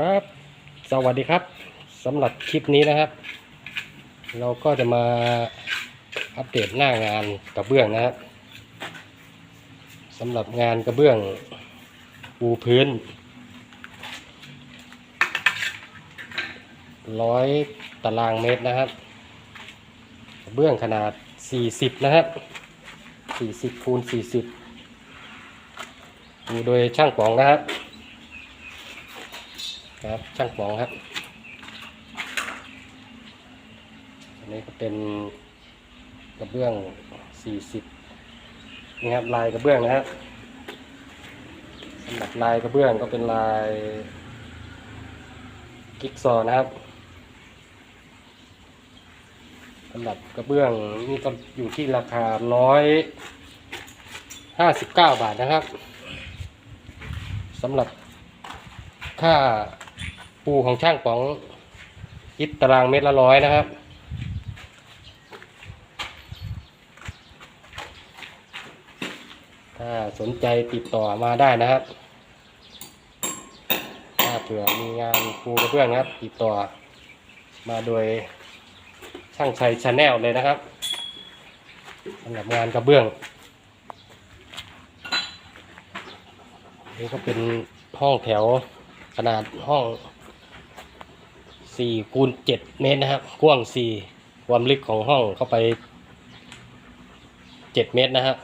ครับ สวัสดีครับสำหรับคลิปนี้นะครับ เราก็จะมาอัปเดตหน้างานกระเบื้องนะครับสำหรับงานกระเบื้องปูพื้นร้อยตารางเมตรนะครับ กระเบื้องขนาด 40 นะครับ 40คูณ40ดูโดยช่างป๋องนะครับ ครับช่างป๋องครับอันนี้ก็เป็นกระเบื้อง 40 นี่ครับลายกระเบื้องนะครับสำหรับลายกระเบื้องก็เป็นลายกิ๊กซอนะครับสำหรับกระเบื้องนี่ก็อยู่ที่ราคาร้อยห้าสิบเก้าบาทนะครับสำหรับค่า ปูของช่างป๋องคิดตารางเมตรละร้อยนะครับ ถ้าสนใจติดต่อมาได้นะครับ ถ้าเผื่อมีงานปูกระเบื้องนะครับ ติดต่อมาโดยช่างชัยชาแนลเลยนะครับสำหรับงานกระเบื้องนี่ก็เป็นห้องแถวขนาดห้อง 4คูณ7เมตรนะครับ กว้าง4ความลึกของห้องเข้าไป7เมตรนะครับ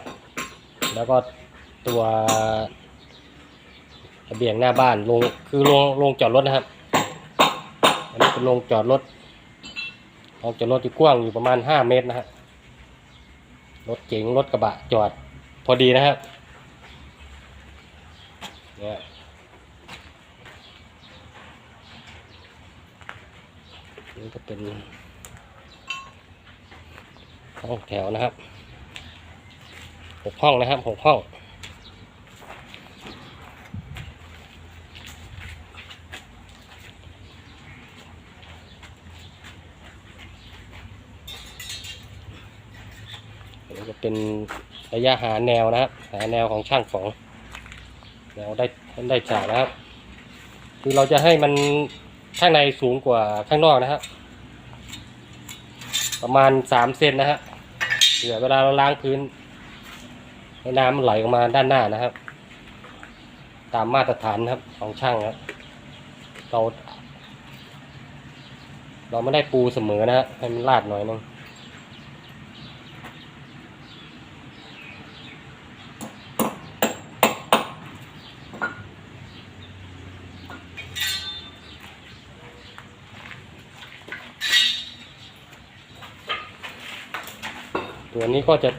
แล้วก็ตัวระเบียงหน้าบ้านลงคือลงลงจอดรถนะครับ อันนี้เป็นลงจอดรถลงจอดรถที่กว้างอยู่ประมาณ5เมตรนะฮะรถเก๋งรถกระบะจอดพอดีนะครับเนี่ย นี่ก็เป็นห้องแถวนะครับหกห้องนะครับหกห้องนนี้จะเป็นระยะหาแนวนะครับ หาแนวของช่างฝองแนวได้ได้ฉากนะครับ คือเราจะให้มัน ข้างในสูงกว่าข้างนอกนะครับประมาณสามเซนนะฮะเผื่อเวลาเราล้างพื้นให้น้ำมันไหลออกมาด้านหน้านะครับ ตามมาตรฐานครับของช่างครับเราเราไม่ได้ปูเสมอนะฮะให้มันลาดหน่อยนึง ตัวนี้ก็จะ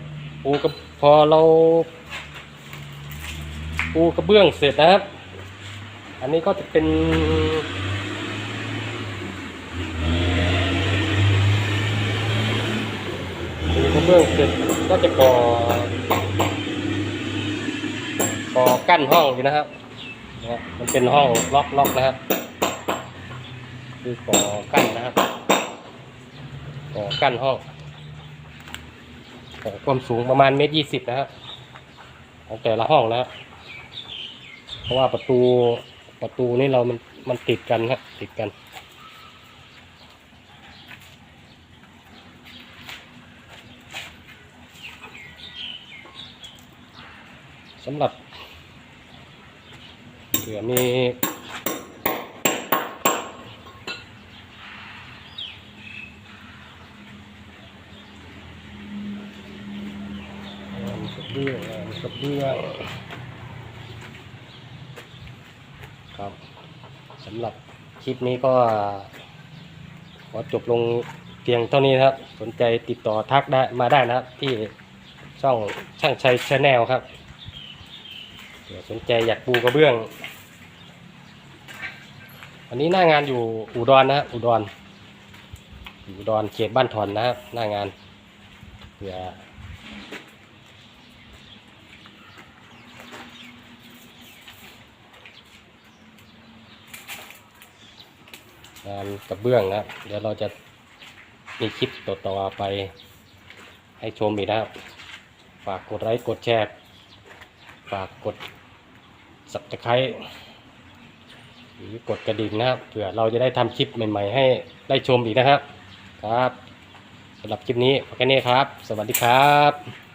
ปูกับพอเรา ปูกระเบื้องเสร็จนะครับ อันนี้ก็จะเป็น ปูกระเบื้องเสร็จก็จะก่อก่อกั้นห้องอยู่นะครับนะมันเป็นห้องล็อกล็อกนะครับ คือก่อกั้นนะครับ ก่อกั้นห้อง ความสูงประมาณเมตรยี่สิบนะครับของแต่ละห้องนะครับเพราะว่าประตูประตูนี่เรามันมันติดกันครับติดกัน สำหรับเผื่อมีงานกระเบื้องงานกระเบื้องครับสำหรับคลิปนี้ก็ขอจบลงเพียงเท่านี้นะครับ สนใจติดต่อทักได้มาได้นะครับ ที่ช่องช่างชัยชาแนลครับเผื่อสนใจอยากปูกระเบื้อง อันนี้หน้างานอยู่อุดรนะฮะอุดรอุดรเขตบ้านถอนนะครับ หน้างานเผื่อ งานกระเบื้องนะครับเดี๋ยวเราจะมีคลิปต่อๆไปให้ชมอีกนะครับฝากกดไลค์กดแชร์ ฝากกดสับตะไคร้หรือกดกระดิ่งนะครับเผื่อเราจะได้ทำคลิปใหม่ ๆ ให้ได้ชมอีกนะครับ ครับสำหรับคลิปนี้แค่นี้ครับ สวัสดีครับ